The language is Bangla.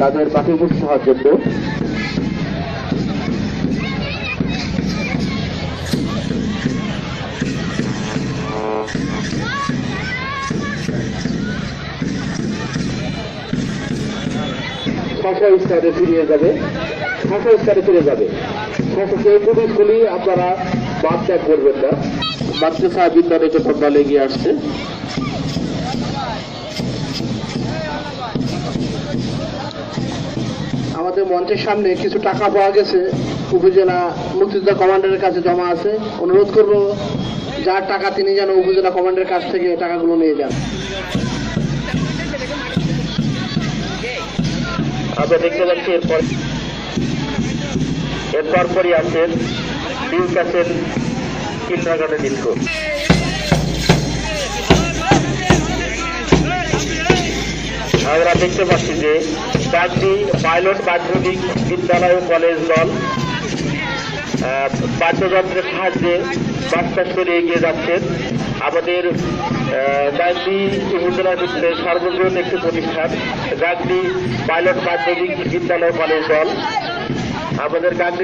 তাদের পাঠ্যপুস্তক হওয়ার জন্য। শাসা স্থানে ফিরিয়ে যাবে। শাসা স্থানে ফিরে যাবে। শাসক এই আপনারা বাদ করবেন না। মাদ্রাসা বিদ্যালয় যখন দল এগিয়ে আসছে। আমাদের মঞ্চের সামনে কিছু টাকা পাওয়া গেছে। উপজেলা মুক্তিযোদ্ধা কমান্ডারের কাছে জমা আছে। অনুরোধ করব, যার টাকা তিনি যেন উপজেলা কমান্ডারের কাছ থেকে টাকাগুলো নিয়ে যান। আমরা দেখতে পাচ্ছি এরপর পরই আছেন ডিউক আছেন কিন্ডারগার্ডেন আমরা দেখতে পাচ্ছি যে চারটি পাইলট মাধ্যমিক বিদ্যালয় ও কলেজ দল বাদ্যযন্ত্রের সাহায্যে বাচ্চা করে এগিয়ে যাচ্ছেন আমাদের গান্ধী উপজেলার ভিতরে সর্বজন একটি প্রতিষ্ঠান গান্ধী পাইলট মাধ্যমিক বিদ্যালয় কলেজ দল। আমাদের গান্ধী